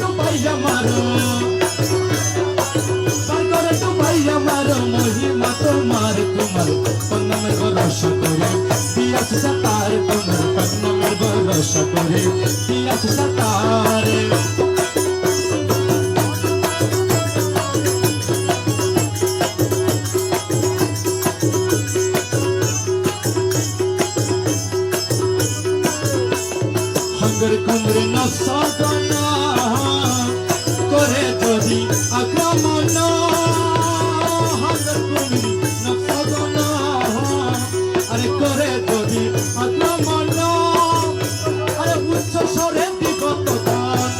তো বাইরা মারো বার করে তো বাইরা মারো মহিমা তোমার তোমার। পন্নমের ভরসা করে পিয়াস সাতার তোমার পন্নমের ভরসা করে পিয়াস সাতার। হাঙ্গর কুমড়ে নসাদন আরে করে যদি আক্রমণ আরে উচ্চ স্বরে দিব তখন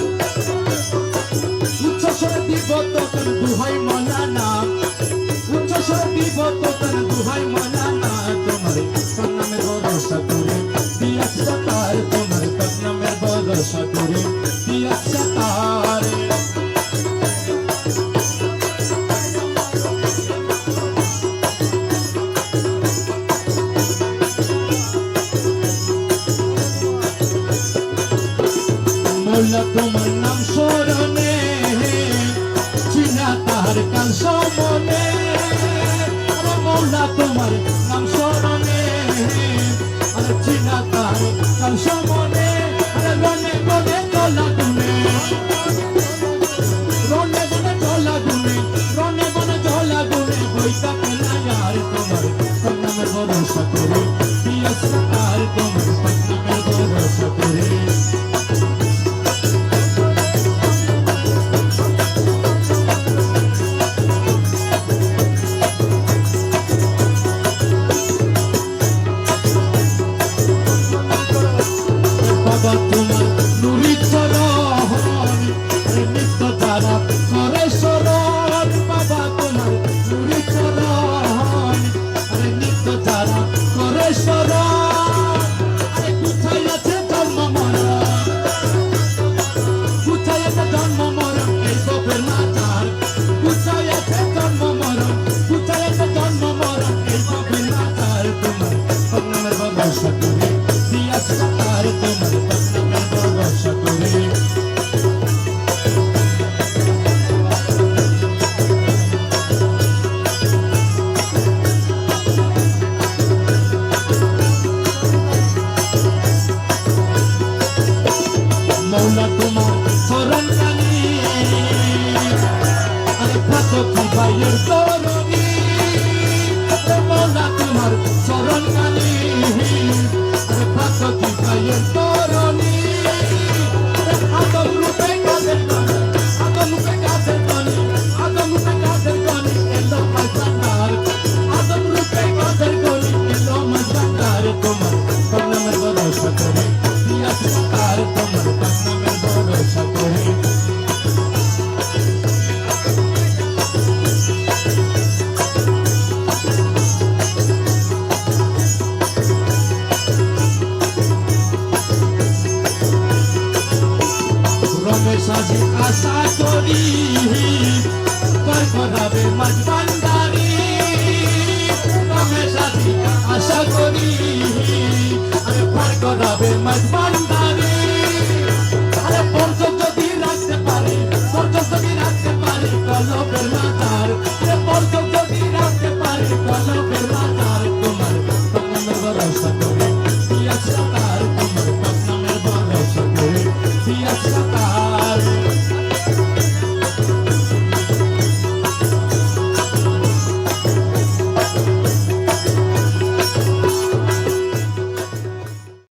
উচ্চ স্বরে দিব তখন দুহাই মনা না উচ্চ স্বরে দিব তখন দুহাই মনা মোল্লা তোমার নাম স্মরণে, চিনা তাহার কাল সমনে। আরে মোল্লা তোমার নাম স্মরণে চিনা তাহার কাল সমনে। Papa মৌলা তোমার চরণ কানি আরে কত কি ভাইয়ের তরণী মৌলা তোমার চরণ কানি আরে কত কি ভাইয়ের আশা করি পর ভান্ডারি আশা করি।